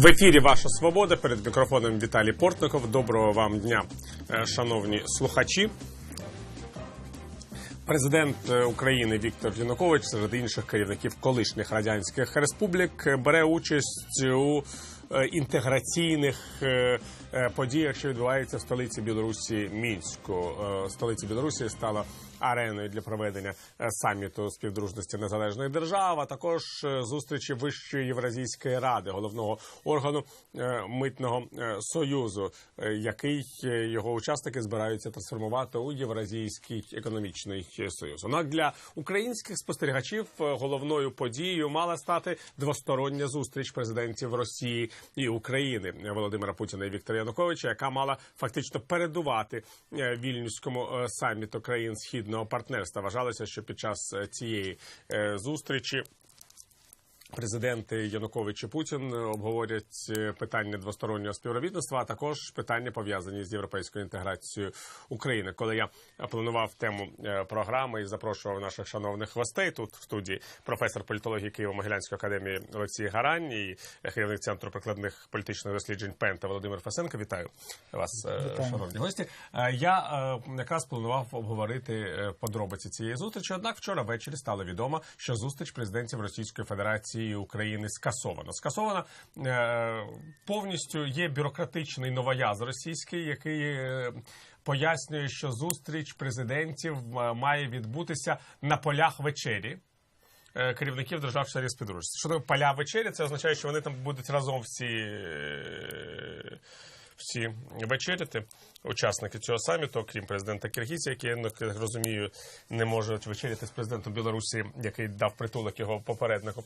В ефірі Ваша Свобода перед мікрофоном Віталій Портников. Доброго вам дня, е, шановні слухачі. Президент е, України Віктор Янукович серед інших керівників колишніх радянських республік бере участь у е, інтеграційних подіях, що відбуваються в столиці Білорусі Мінську. Столиця Білорусі стала ареною для проведення е, саміту співдружності незалежних держав, а також е, зустрічі Вищої Євразійської ради, головного органу е, митного союзу, який його учасники збираються трансформувати у Євразійський економічний союз. Однак для українських спостерігачів головною подією мала стати двостороння зустріч президентів Росії і України Володимира Путіна і Віктора Януковича, яка мала фактично передувати вільнюському саміту країн східного партнерства. Вважалося, що під час е, цієї е, зустрічі. Президенти Янукович і Путін обговорять е, питання двостороннього співробітництва, а також питання пов'язані з європейською інтеграцією України. Коли я планував тему е, програми і запрошував наших шановних гостей тут в студії професор політології Києво-Могилянської академії Олексій Гарань і керівник центру прикладних політичних досліджень Пента Володимир Фасенко. Вітаю вас, е, шановні гості. Я якраз планував обговорити подробиці цієї зустрічі. Однак вчора ввечері стало відомо, що зустріч президентів Російської Федерації і України скасована. Скасована е, повністю є бюрократичний новояз російський, який е, пояснює, що зустріч президентів має відбутися на полях вечері. е, Керівників держав членів співдружності. Що таке поля вечері? Це означає, що вони там будуть разом всі, всі вечеряти, учасники цього саміту, окрім президента Киргізії, який, я розумію, не можуть вечеряти з президентом Білорусі, який дав притулок його попереднику.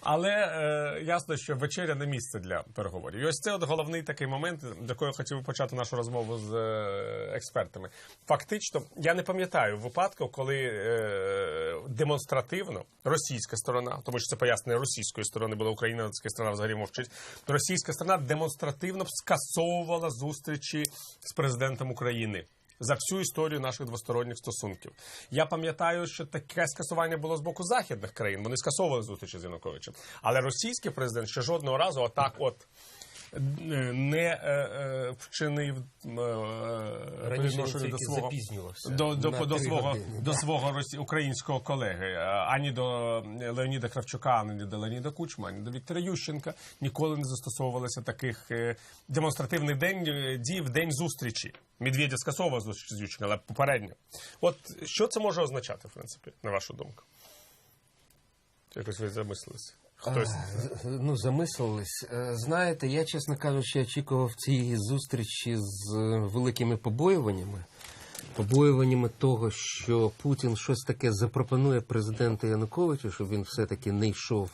Але е, ясно, що вечеря не місце для переговорів. І ось це от головний такий момент, до якого я хотів почати нашу розмову з е, експертами. Фактично, я не пам'ятаю випадку, коли е, демонстративно російська сторона, тому що це пояснення російської сторони, була українська сторона взагалі мовчить. Російська сторона демонстративно скасовувала зустрічі з президентом України. За всю історію наших двосторонніх стосунків я пам'ятаю, що таке скасування було з боку західних країн. Вони скасовували зустрічі з Януковичем. Але російський президент ще жодного разу отак, от не е, е, вчинив е, е, відношенню тільки до свого до, до, до свого години, до свого росі... українського колеги, ані до Леоніда Кравчука, ані до Леоніда Кучма, ані до Віктора Ющенка ніколи не застосовувалися таких демонстративних день дій в день зустрічі. Медведя скасовував зустріч з Ющенком, але попередньо. От що це може означати, в принципі, на вашу думку? Якось ви замислилися? Хтось Ну, замислились. Е, Знаєте, я, чесно кажучи, очікував цієї зустрічі з е, великими побоюваннями. Побоюваннями того, що Путін щось таке запропонує президенту Януковичу, щоб він все-таки не йшов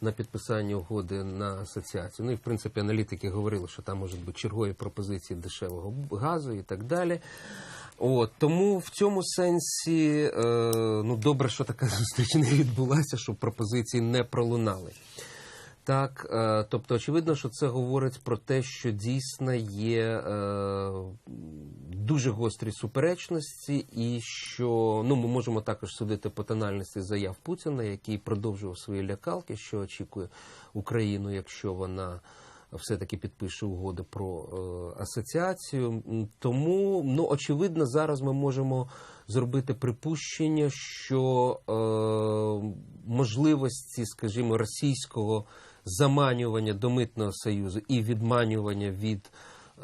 на підписання угоди на асоціацію. Ну і в принципі аналітики говорили, що там можуть бути чергові пропозиції дешевого газу і так далі. От, тому в цьому сенсі е, ну добре, що така зустріч не відбулася, щоб пропозиції не пролунали. Так, е, тобто, очевидно, що це говорить про те, що дійсно є е, дуже гострі суперечності, і що ну ми можемо також судити по тональності заяв Путіна, який продовжував свої лякалки, що очікує Україну, якщо вона все-таки підпише угоду про е, асоціацію. Тому, ну очевидно, зараз ми можемо зробити припущення, що можливості, скажімо, російського заманювання до митного союзу і відманювання від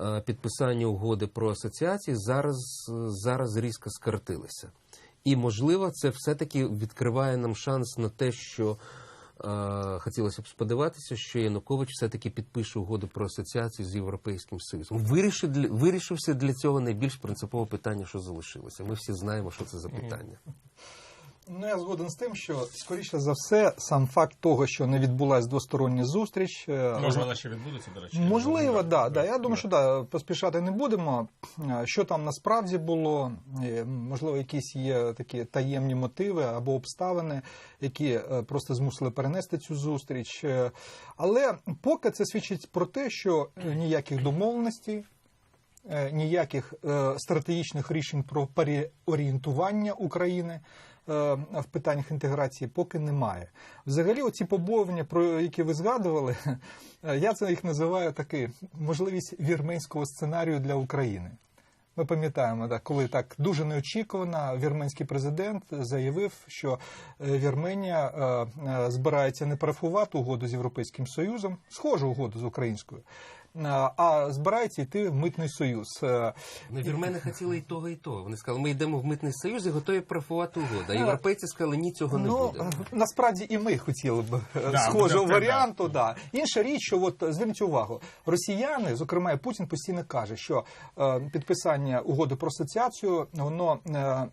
е, підписання угоди про асоціацію зараз, зараз різко скоротилися. І можливо, це все-таки відкриває нам шанс на те, що е, хотілося б сподіватися, що Янукович все-таки підпише угоду про асоціацію з Європейським Союзом. Вирішив для, вирішився для цього найбільш принципове питання, що залишилося. Ми всі знаємо, що це за питання. Ну, я згоден з тим, що скоріше за все, сам факт того, що не відбулася двостороння зустріч, е, може вона ще відбудеться, до речі. Можливо, да, да. Я думаю, що да, поспішати не будемо. Е, Що там насправді було, е, можливо, якісь є такі таємні мотиви або обставини, які просто змусили перенести цю зустріч. Але поки це свідчить про те, що ніяких домовленостей. Ніяких е, стратегічних рішень про переорієнтування України в питаннях інтеграції поки немає. Взагалі, оці побоювання, про які ви згадували, е, я це їх називаю таки можливість вірменського сценарію для України. Ми пам'ятаємо, так, коли так дуже неочікувано вірменський президент заявив, що е, Вірменія е, е, збирається не парафувати угоду з Європейським Союзом, схожу угоду з українською, е, а збирається йти в митний союз. Е, Ну, вірмени хотіли і того, і того. Вони сказали, ми йдемо в митний союз і готові парафувати угоду. А європейці сказали, ні, цього не Ну, буде. е, насправді і ми хотіли б е, Да, схожого варіанту. Да. Інша річ, що от зверніть увагу, росіяни, зокрема і Путін постійно каже, що е, підписання угоди про асоціацію воно е, е,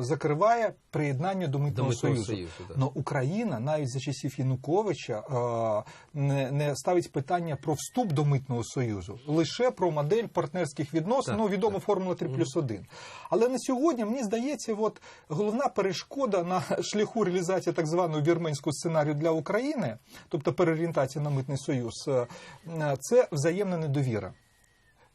закриває приєднання до митного, До митного союзу. союзу, да. Но Україна навіть за часів Януковича е, не, не ставить питання про вступ до митного союзу, лише про модель партнерських відносин. Так, ну відома формула 3 плюс 1. Але на сьогодні мені здається, от головна перешкода на шляху реалізації так званого вірменського сценарію для України, тобто переорієнтація на митний союз, е, це взаємна недовіра.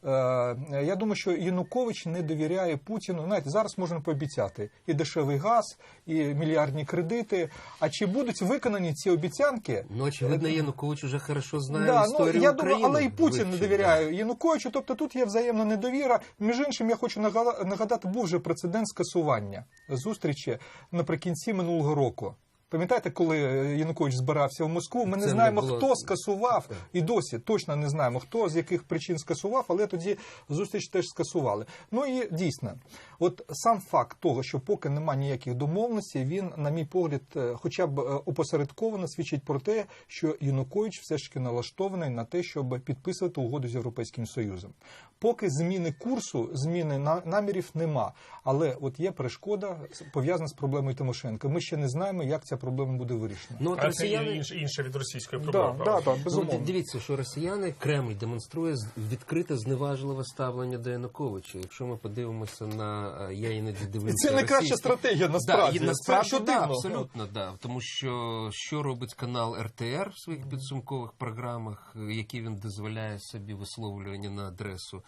Е, Я думаю, що Янукович не довіряє Путіну. Знаєте, зараз можна пообіцяти і дешевий газ, і мільярдні кредити. А чи будуть виконані ці обіцянки? Ну, очевидно, Янукович уже хорошо знає Да, ну, історію я України. думаю, але і Путін не вивчив, довіряє Януковичу. Тобто тут є взаємна недовіра. Між іншим, я хочу нагада- нагадати, був вже прецедент скасування зустрічі наприкінці минулого року. Пам'ятаєте, коли Янукович збирався в Москву? Ми не Це не знаємо, було- хто скасував, і досі точно не знаємо, хто з яких причин скасував, але тоді зустріч теж скасували. Ну і дійсно, от сам факт того, що поки немає ніяких домовленостей, він, на мій погляд, е, хоча б е, опосередковано свідчить про те, що Янукович все ж таки налаштований на те, щоб підписувати угоду з Європейським Союзом. Поки зміни курсу, зміни намірів нема. Але от є перешкода пов'язана з проблемою Тимошенко. Ми ще не знаємо, як ця проблема буде вирішена. Ну, от Але це росіяни... інше, інше від російської проблеми. да, правда? да, Ну, безумовно. от дивіться, що росіяни Кремль демонструє відкрите зневажливе ставлення до Януковича. Якщо ми подивимося на е, я іноді дивлюся. Це найкраща російські- стратегія Да, насправді. і насправді це да, абсолютно да. Тому що що робить канал РТР в своїх підсумкових програмах, е, які він дозволяє собі висловлювання на адресу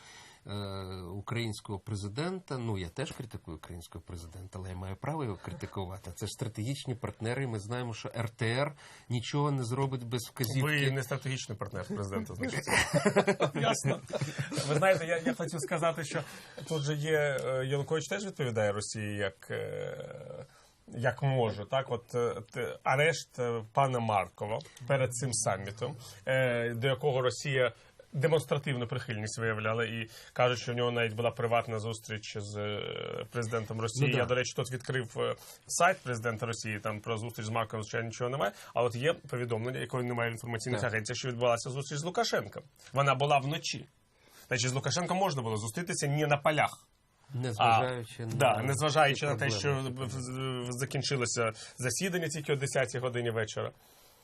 українського президента. Ну я теж критикую українського президента, але я маю право його критикувати. Це ж стратегічні партнери. Ми знаємо, що РТР нічого не зробить без вказівки. Ви не стратегічний партнер президента, значить. Ясно. Ви знаєте, я, я хотів сказати, що тут же є е, Янукович теж відповідає Росії як. е, Як може, так от е, арешт е, пана Маркова перед цим самітом, е, до якого Росія демонстративну прихильність виявляла, і кажуть, що в нього навіть була приватна зустріч з е, президентом Росії. Ну, да. Я до речі, тут відкрив е, сайт президента Росії. Там про зустріч з Марковим звичайно нічого немає. А от є повідомлення, якої немає в інформаційних Так. агенціях, що відбулася зустріч з Лукашенком. Вона була вночі. Значить, з Лукашенком можна було зустрітися не на полях. Незважаючи на Да, незважаючи на те, що закінчилося засідання тільки о 10 годині вечора.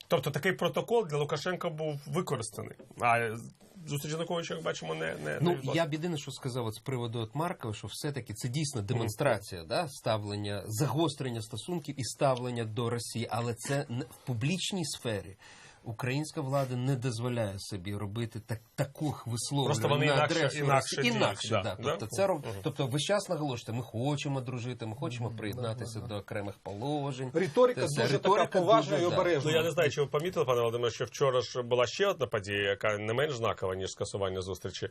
Тобто такий протокол для Лукашенка був використаний. А зустріч Януковича, як бачимо, не, не, Ну не я б єдине, що сказав от з приводу от Маркова, що все-таки це дійсно демонстрація, да, ставлення, загострення стосунків і ставлення до Росії, але це в публічній сфері. Українська влада не дозволяє собі робити так таких висловлювань Просто вони на інакше- адресу інакше Росії. інакше, да, да. да? Тобто це роб... Тобто ви час наголошуєте, ми хочемо дружити, ми хочемо приєднатися до окремих положень. Риторика Це дуже риторика така поважна дуже, і да. обережна. Ну я не знаю, чи ви помітили, пане Володимире, що вчора ж була ще одна подія, яка не менш знакова, ніж скасування зустрічі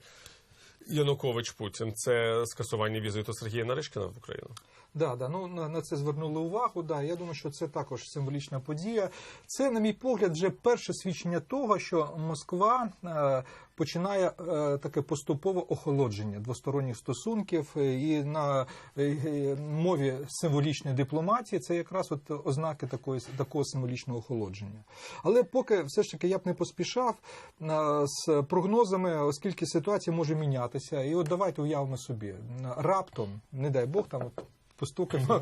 Янукович Путін. Це скасування візиту Сергія Наришкіна в Україну. Да, да, ну на, на це звернули увагу. Да, я думаю, що це також символічна подія. Це, на мій погляд, вже перше свідчення того, що Москва е, починає е, таке поступове охолодження двосторонніх стосунків, е, і на е, мові символічної дипломатії це якраз от ознаки такої такого символічного охолодження. Але поки все ж таки я б не поспішав е, з прогнозами, оскільки ситуація може мінятися. І от давайте уявимо собі раптом, не дай Бог, там от постукаємо,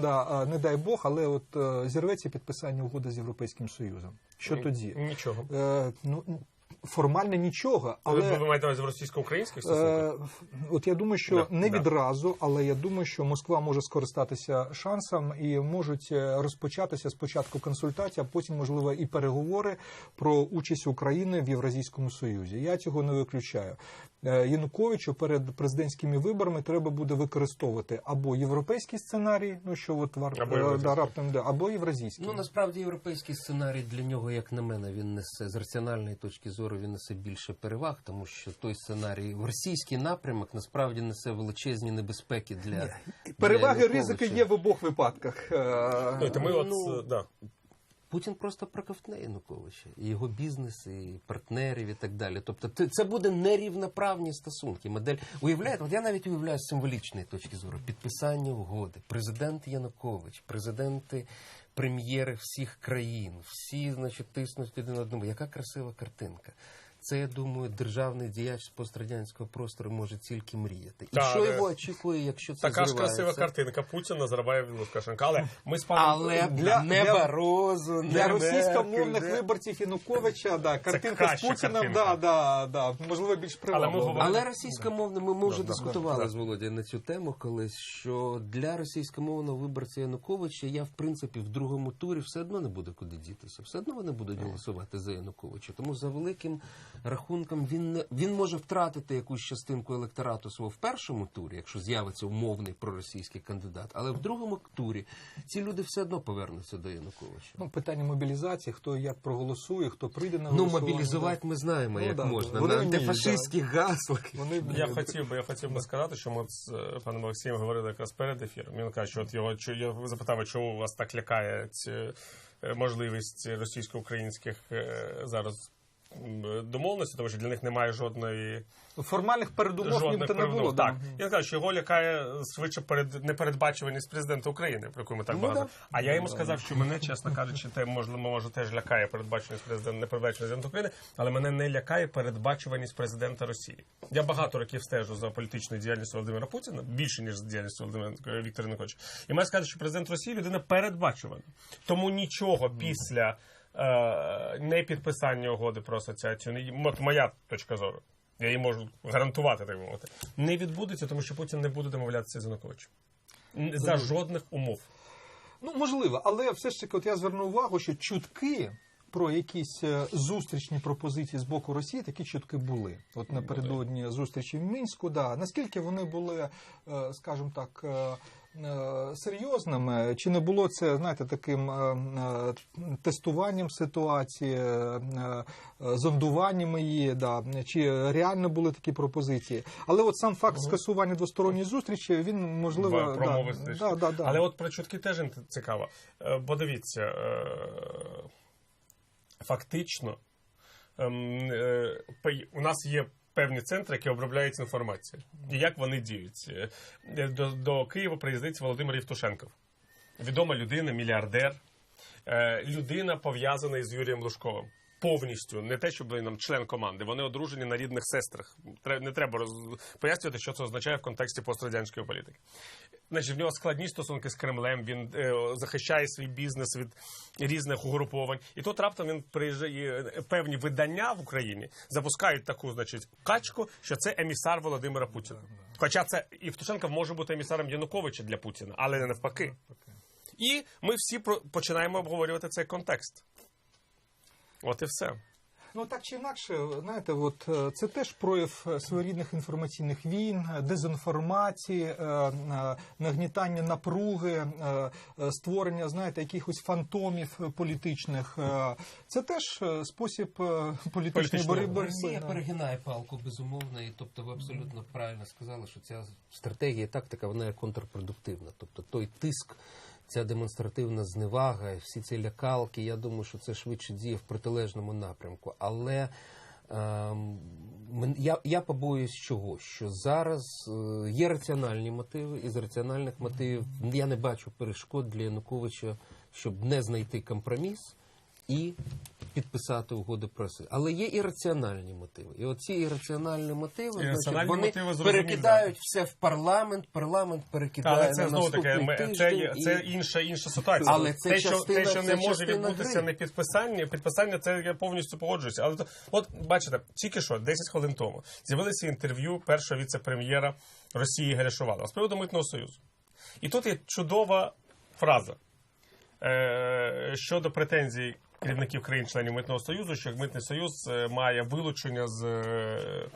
да, не дай Бог, але от зірветься підписання угоди з Європейським Союзом. Що тоді? Нічого. Е, ну, формально нічого, Але... Ви, маєте в російсько-українських Е, стосунках? От я думаю, що Да, не да. відразу, але я думаю, що Москва може скористатися шансом і можуть е, розпочатися спочатку консультації, а потім, можливо, і переговори про участь України в Євразійському Союзі. Я цього не виключаю. Е, Януковичу перед президентськими виборами треба буде використовувати або європейський сценарій, ну що от вар... Або е, да, раптом да, або євразійський. Ну насправді європейський сценарій для нього, як на мене, він несе з раціональної точки зору, він несе більше переваг, тому що той сценарій в російський напрямок насправді несе величезні небезпеки для Переваги для ризики є в обох випадках. Ну, ми от, Ну, да. Путін просто проковтне Януковича, і його бізнес, і партнерів, і так далі. Тобто, це- буде нерівноправні стосунки. Модель уявляєте, от я навіть уявляю з символічної точки зору підписання угоди. Президент Янукович, президенти, прем'єри всіх країн, всі, значить, тиснуть один одному. Яка красива картинка. Це, я думаю, державний діяч з пострадянського простору може тільки мріяти. І Так, що його очікує, якщо це Така ж красива картинка Путін Назарбаєв і Лукашенка. Але ми з паном Але Для- не для- Барозу, не Для російськомовних Меркель, не- виборців Януковича, да, картинка з Путіним, да, да, да, можливо, більш Але приваблива. говоримо- Але російськомовне, ми, ми вже Да, дискутували да. з Володією на цю тему колись, що для російськомовного виборця Януковича я, в принципі, в другому турі все одно не буде куди дітися. Все одно вони будуть голосувати за Януковича. Тому за великим рахунком він не він може втратити якусь частинку електорату свого в першому турі, якщо з'явиться умовний проросійський кандидат. Але в другому турі ці люди все одно повернуться до Януковича. Ну, питання мобілізації, хто як проголосує, хто прийде на Ну, мобілізувати ми знаємо, Ну, як да, можна. вони На антифашистських гаслах. Вони Я хотів би, я хотів би сказати, що ми з е, паном Олексієм говорили якраз перед ефіром. Він каже, що от його я запитав, а чому вас так лякає ці, е, можливість російсько-українських е, зараз м, домовленостей, тому що для них немає жодної формальних передумов жодних то не було. Так, я кажу, що його лякає швидше перед непередбачуваність президента України, про яку ми так Ну, багато. да. А я йому сказав, що мене, чесно кажучи, те можливо, може теж лякає передбачуваність президента, непередбачуваність президента України, але мене не лякає передбачуваність президента Росії. Я багато років стежу за політичною діяльністю Володимира Путіна, більше ніж за діяльністю Володимира е, Віктора Януковича. І маю сказати, що президент Росії людина передбачувана. Тому нічого після. Е, Не підписання угоди про асоціацію, не- от моя точка зору. Я її можу гарантувати, так мовити. Не відбудеться, тому що Путін не буде домовлятися з Януковичем. За жодних умов. Ну, можливо, але все ж таки, от я зверну увагу, що чутки про якісь е, зустрічні пропозиції з боку Росії, такі чутки були. От напередодні зустрічі в Мінську, да. Наскільки вони були, е, скажімо так. Е, е, Серйозними чи не було це, знаєте, таким е, е, тестуванням ситуації, е, е, зондуванням її, да, чи реально були такі пропозиції? Але от сам факт скасування двосторонньої зустрічі, він можливо Ба- про да, да, да, да. Але от про чутки теж цікаво. Е, Бо дивіться, е, фактично ем, е, у нас є певні центри, які обробляють інформацію. І як вони діють? Е, До, до Києва приїздить Володимир Євтушенков. Відома людина, мільярдер, е, людина пов'язана із Юрієм Лужковим. Повністю не те, щоб він нам член команди. Вони одружені на рідних сестрах. Не треба роз... пояснювати, що це означає в контексті пострадянської політики. Значить, в нього складні стосунки з Кремлем. Він е, захищає свій бізнес від різних угруповань. І тут раптом він приїжджає е, певні видання в Україні запускають таку, значить, качку, що це емісар Володимира Путіна. Хоча це Євтушенков може бути емісаром Януковича для Путіна, але не навпаки. І ми всі про- починаємо обговорювати цей контекст. От і все. Ну так чи інакше, знаєте, от е, це теж прояв е, своєрідних інформаційних війн, е, дезінформації, нагнітання напруги, створення, знаєте, якихось фантомів політичних. Це теж спосіб політичної Політичного боротьби. Росія перегинає палку безумовно, і тобто ви абсолютно правильно сказали, що ця стратегія, тактика, вона є контрпродуктивна. Тобто той тиск, ця демонстративна зневага, всі ці лякалки, я думаю, що це швидше діє в протилежному напрямку. Але ем, я, я побоююсь чого? Що зараз е, є раціональні мотиви, і з раціональних мотивів я не бачу перешкод для Януковича, щоб не знайти компроміс і підписати угоди про це. Але є і раціональні мотиви. І оці ірраціональні мотиви, значить, вони мотиви перекидають все в парламент, парламент перекидає Але на це знову таки наступний ми- це, є- і- це інша інша ситуація. Але це те, що, те, що не може відбутися, не підписання. Підписання це я повністю погоджуюся. Але то, от бачите, тільки що 10 хвилин тому з'явилися інтерв'ю першого віце-прем'єра Росії Ігоря з приводу митного союзу. І тут є чудова фраза е, щодо претензій керівників країн-членів митного союзу, що митний союз е, має вилучення з. е,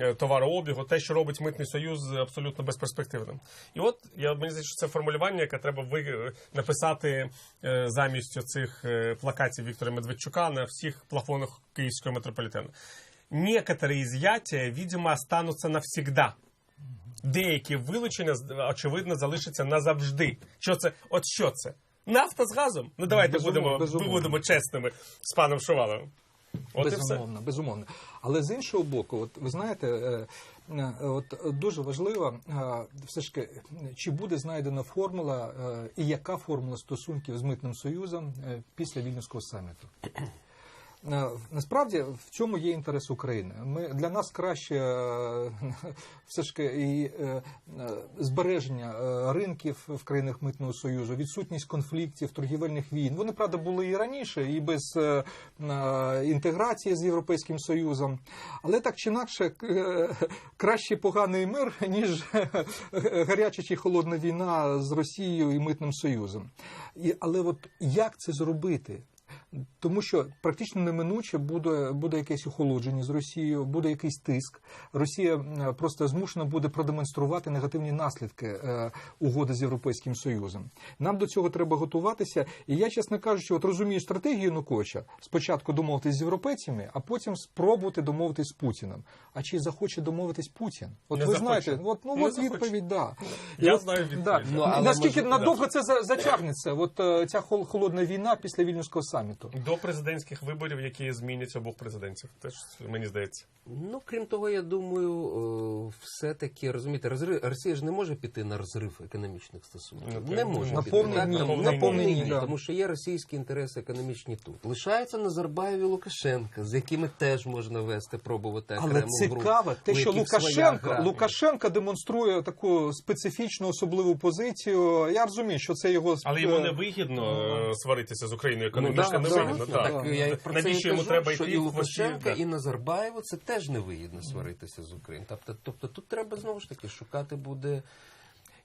е, товарообігу, те, що робить митний союз, абсолютно безперспективним. І от я мені здається, що це формулювання, яке треба ви написати замість цих плакатів Віктора Медведчука на всіх плафонах київського метрополітену. Некоторые изъятия, видимо, останутся навсегда. Деякі вилучення, очевидно, залишаться назавжди. Що це? От що це? Нафта з газом? Ну давайте Безумовно, будемо, безумовно. будемо чесними з паном Шуваловим. От безумовно, безумовно. Але з іншого боку, от ви знаєте, е, е, от дуже важливо, е, все ж таки, чи буде знайдена формула і яка формула стосунків з митним союзом після вільнюського саміту. Е, Насправді в цьому є інтерес України. Ми для нас краще е, все ж і е, збереження ринків в країнах митного союзу, відсутність конфліктів, торгівельних війн. Вони правда були і раніше, і без інтеграції з європейським союзом. Але так чи інакше, краще поганий мир ніж гаряча чи холодна війна з Росією і митним союзом. І, але от як це зробити? Тому що практично неминуче буде, буде якесь охолодження з Росією, буде якийсь тиск. Росія просто змушена буде продемонструвати негативні наслідки е, угоди з Європейським Союзом. Нам до цього треба готуватися. І я, чесно кажучи, от розумію стратегію Януковича. Спочатку домовитись з європейцями, а потім спробувати домовитись з Путіним. А чи захоче домовитись Путін? От Не ви захоче. знаєте, от ну Не от захоче. відповідь, да. Я от, знаю відповідь. Да. Ну, Наскільки може- надовго це затягнеться? От е, ця хол- холодна війна після вільнюського саміту. До президентських виборів, які змінять обох президентів. Теж мені здається. Ну, крім того, я думаю, все-таки розумієте, розрив Росія ж не може піти на розрив економічних стосунків. Ну, не може на повний так, ні, тому- на на повний повний ні, ні, да. тому що є російські інтереси економічні тут. Лишаються Назарбаєв і Лукашенка, з якими теж можна вести, пробувати Але окрему гру, цікаво, те, що Лукашенко. Лукашенко демонструє таку специфічну особливу позицію. Я розумію, що це його Але йому не вигідно е, сваритися з Україною економічно. Да, не вигідно. так. Я про Навіщо йому кажу, треба йти і? Лукашенка, і Назарбаєву це теж невигідно сваритися з Україною. Тобто, тобто тут треба знову ж таки шукати буде.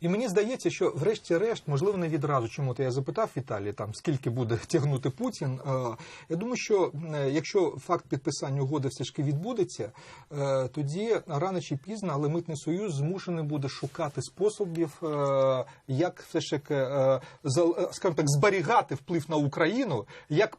І мені здається, що врешті-решт, можливо, не відразу, чому то я запитав Віталій, там скільки буде тягнути Путін. Я думаю, що якщо факт підписання угоди все ж таки відбудеться, е, тоді рано чи пізно, але митний союз змушений буде шукати способів, е, як все ж таки е, скажімо так, зберігати вплив на Україну, як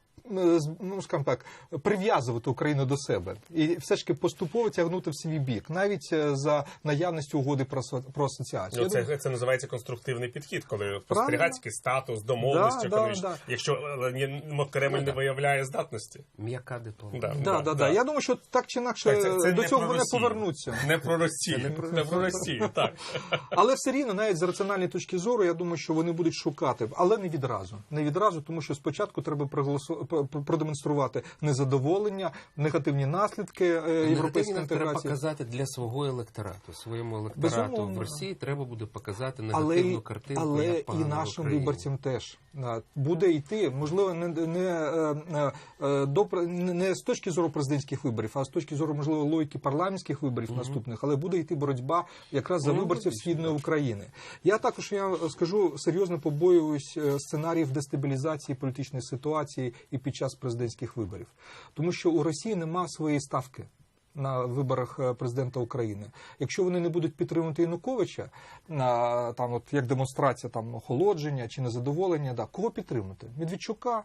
ну, скажімо так, прив'язувати Україну до себе і все ж таки поступово тягнути в свій бік, навіть е, за наявності угоди про, про асоціацію. Ну, це, це називається конструктивний підхід, коли спостерігацький статус, домовленість Да, да, да. Якщо е, Кремль не виявляє здатності. М'яка дипломатія. Да, Да, да, да. Я думаю, що так чи інакше Так, це- це до цього про вони повернуться. Не про Росію. Не про Росію, так. Але все рівно, навіть з раціональної точки зору, я думаю, що вони будуть шукати, але не відразу. Не відразу, тому що спочатку треба проголосу... продемонструвати незадоволення, негативні наслідки е, європейської Негативно треба інтеграції. показати для свого електорату. Своєму електорату Безумовно. в Росії треба буде показати негативну і- картинку. але як і нашим Україні. виборцям теж буде йти, можливо, не, не, е, е, до не з точки зору президентських виборів, а з точки зору, можливо, логіки парламентських виборів наступних, але буде йти боротьба якраз за Ну, виборців східної України. Я також я скажу серйозно побоююсь сценаріїв дестабілізації політичної ситуації і під час президентських виборів, тому що у Росії нема своєї ставки. На виборах е, президента України, якщо вони не будуть підтримувати Януковича, на там, от як демонстрація там охолодження чи незадоволення, да кого підтримати? Медведчука,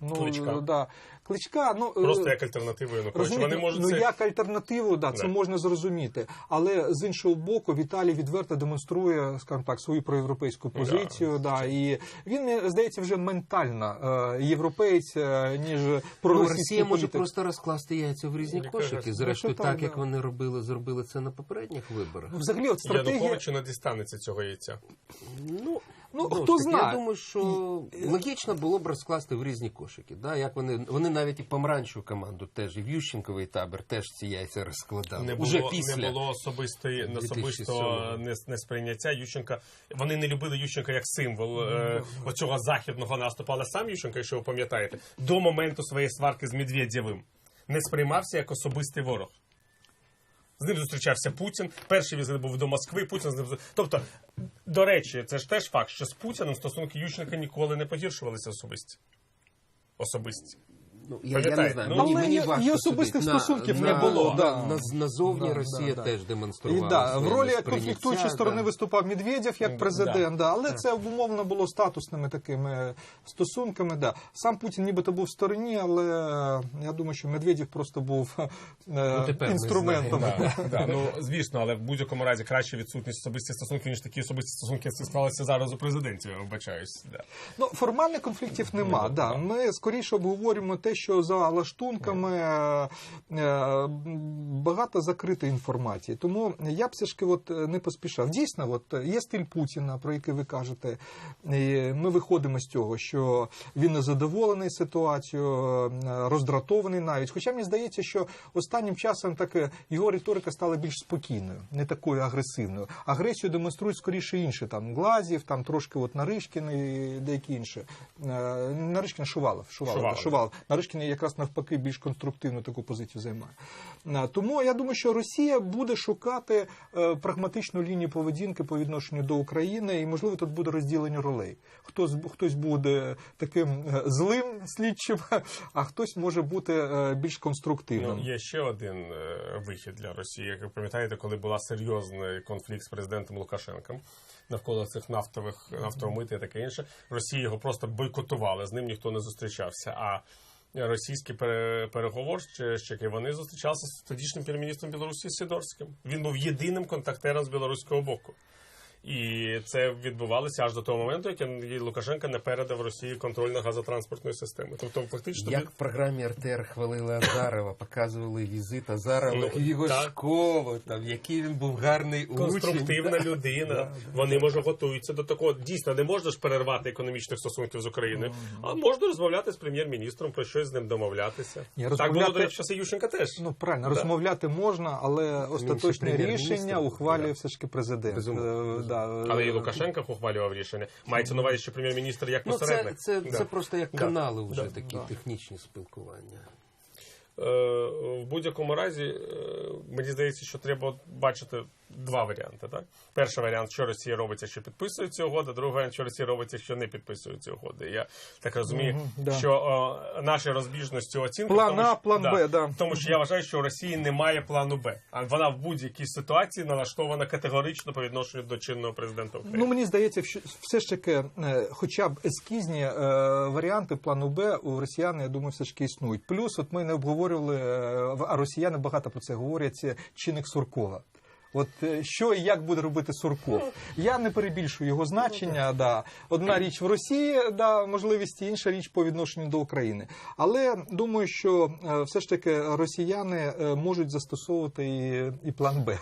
ну Кличка. да, кличка, ну е, Просто як альтернативу Януковичу. Вони можуть ну це... як альтернативу, да, це Да. можна зрозуміти. Але з іншого боку, Віталій відверто демонструє, скажімо так, свою проєвропейську позицію. Да, і він здається вже ментально е, європейць, е, ніж Ну, проросійський Росія може просто розкласти яйця в різні Мені кошики. Зрештою, ну, так так, як да. вони робили, зробили це на попередніх виборах. Ну, взагалі, от стратегія. Януковичу не дістанеться цього яйця. Ну, Ну, знову хто знає? Я думаю, що логічно було б розкласти в різні кошики. Да? Як вони, вони навіть і помаранчеву команду теж, і в Ющенковий табір теж ці яйця розкладали. Не Уже було, після. не було особистої, 2007 особистого не- несприйняття Ющенка. Вони не любили Ющенка як символ е, оцього західного наступу. Але сам Ющенко, якщо ви пам'ятаєте, до моменту своєї сварки з Медведєвим не сприймався як особистий ворог. З ним зустрічався Путін. Перший візит був до Москви. Путін з ним тобто, до речі, це ж теж факт, що з Путіним стосунки Ющенка ніколи не погіршувалися особисті. Особисті. Ну, я, я не знаю, ну, мені, Але мені важко і особистих судити. стосунків на, не було, На, да. на, назовні Да, Росія теж І демонструвала. да, в ролі конфліктуючої сторони да. виступав Медведєв як президент, да. але це обумовлено було статусними такими стосунками. Да. Сам Путін нібито був в стороні, але е, я думаю, що Медведєв просто був е, Ну, тепер інструментом. Да, да, ну звісно, але в будь-якому разі краще відсутність особистих стосунків, ніж такі особисті стосунки, які склалися зараз у президентів. Я вибачаюсь. Да. Ну, формальних конфліктів нема. Да. Ми скоріше обговорюємо те, що за лаштунками е, е, багато закритої інформації. Тому я б все ж от е, не поспішав. Дійсно, от є стиль Путіна, про який ви кажете. І ми виходимо з цього, що він незадоволений ситуацією, роздратований навіть. Хоча мені здається, що останнім часом так його риторика стала більш спокійною, не такою агресивною. Агресію демонструють скоріше інші там Глазів, там трошки от Наришкін і деякі інші. Наришкін Шувалов. Шувалов, Шувалов. Шувалов. Наришкін якраз навпаки більш конструктивну таку позицію займає. Тому я думаю, що Росія буде шукати е, прагматичну лінію поведінки по відношенню до України, і можливо тут буде розділення ролей. Хтось хтось буде таким е, злим слідчим, а хтось може бути е, більш конструктивним. Ну, є ще один вихід для Росії. Як ви пам'ятаєте, коли була серйозний конфлікт з президентом Лукашенком навколо цих нафтових нафтомити і таке інше, Росія його просто бойкотувала, з ним ніхто не зустрічався. А російські пере- переговорщики вони зустрічалися з тодішнім прем'єр-міністром Білорусі Сідорським. Він був єдиним контактером з білоруського боку. І це відбувалося аж до того моменту, як Лукашенко не передав Росії контроль на газотранспортної системи. Тобто, фактично, Як в програмі РТР хвалили Азарова, показували візит Азарова Ну, його так. школу, там, який він був гарний учень. конструктивна людина. Вони може готуються до такого. Дійсно, не можна ж перервати економічних стосунків з Україною, а можна розмовляти з прем'єр-міністром про щось з ним домовлятися. Ні, Так було до речі, часи Ющенка теж. Ну правильно, Да. розмовляти можна, але остаточне рішення ухвалює Да. все ж таки президент. Безумовно, Е, да, Але і Лукашенка Лукашенко ухвалював рішення. Мається на увазі, що прем'єр-міністр як Ну, це, це, Да. це просто як Да. канали вже Да. такі технічні спілкування. Е, в будь-якому разі, е, мені здається, що треба бачити два варіанти. Так? Перший варіант, що Росія робить, що підписує ці угоди, другий варіант, що Росія робить, що не підписує ці угоди. Я так розумію, Мгм, да. що о, наші розбіжності оцінки План тому, А, що- план Б, да. Тому що я вважаю, що у Росії немає плану Б. А вона в будь-якій ситуації налаштована категорично по відношенню до чинного президента України. Ну мені здається, що все ж таки, е, хоча б ескізні е, варіанти плану Б у росіян, я думаю, все ж таки існують. Плюс, от ми не обговорювали, е, а росіяни багато про це говорять. Чинник Суркова. От е, що і як буде робити Сурков? Я не перебільшую його значення. Да. Одна річ в Росії, да, можливість, інша річ по відношенню до України. Але думаю, що е, все ж таки росіяни е, можуть застосовувати і, і план Б.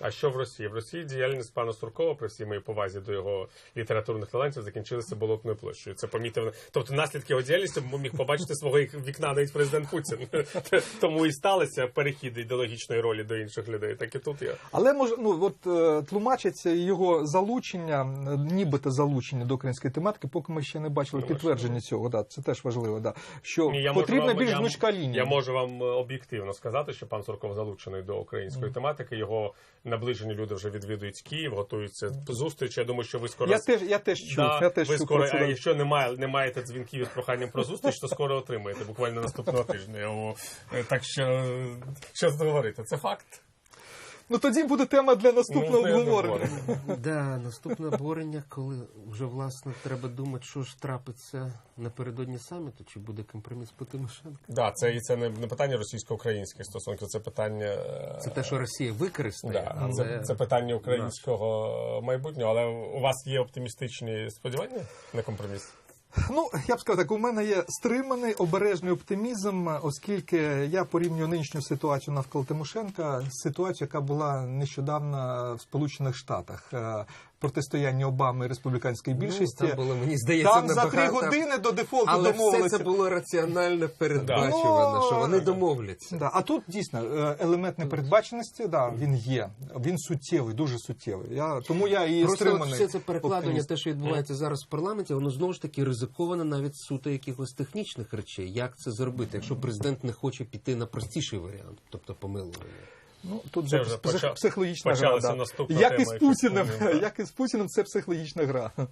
А що в Росії? В Росії діяльність пана Суркова, при всій моїй повазі до його літературних талантів, закінчилася болотною площею. Це помітив. Тобто наслідки його діяльності міг побачити свого вікна навіть президент Путін. Тому і сталися перехід ідеологічної ролі до інших людей. Так і тут я. Але може, ну от е, тлумачиться його залучення, нібито залучення до української тематики, поки ми ще не бачили Ну, підтвердження цього. Да, це теж важливо. Да. Що Ні, я потрібна вам- більш я- гнучка лінія. Я можу вам е, об'єктивно сказати, що пан Сурков залучений до української тематики. Його наближені люди вже відвідують Київ, готуються до зустрічі. Я думаю, що ви скоро Я теж я теж чув. Да, я теж ви чув скоро, а якщо немає, не маєте дзвінків із проханням про зустріч, то скоро отримаєте, буквально наступного тижня. Е, Так що, що говорити? Це факт. Ну тоді буде тема для наступного Ну, обговорення. Да, наступне обурення, коли вже власне треба думати, що ж трапиться напередодні саміту, чи буде компроміс по Тимошенко. Да, це і це не, не питання російсько-українських стосунків, це питання. е, Це те, що Росія використає, Да, але це, це питання українського майбутнього, але у вас є оптимістичні сподівання на компроміс? Ну, я б сказав так, у мене є стриманий обережний оптимізм, оскільки я порівнюю нинішню ситуацію навколо Тимошенка з ситуацією, яка була нещодавно в Сполучених Штатах. Протистояння Обами і республіканської більшості. Ну, там було, мені здається, Там за три години до дефолту Але все це було раціонально передбачувано, Да. що вони Ну, домовляться. Да, а тут дійсно е, елемент непередбаченості, да, він є. Він суттєвий, дуже суттєвий. Я, тому я і Просто стриманий. все це перекладення, оптиміст. те, що відбувається зараз в парламенті, воно знову ж таки ризиковано навіть суто якихось технічних речей. Як це зробити, якщо президент не хоче піти на простіший варіант, тобто помилування? Ну, тут Це вже псих- поча- психологічна гра. Да. наступна Як тема, і Путіним, як із Путіним, це психологічна гра.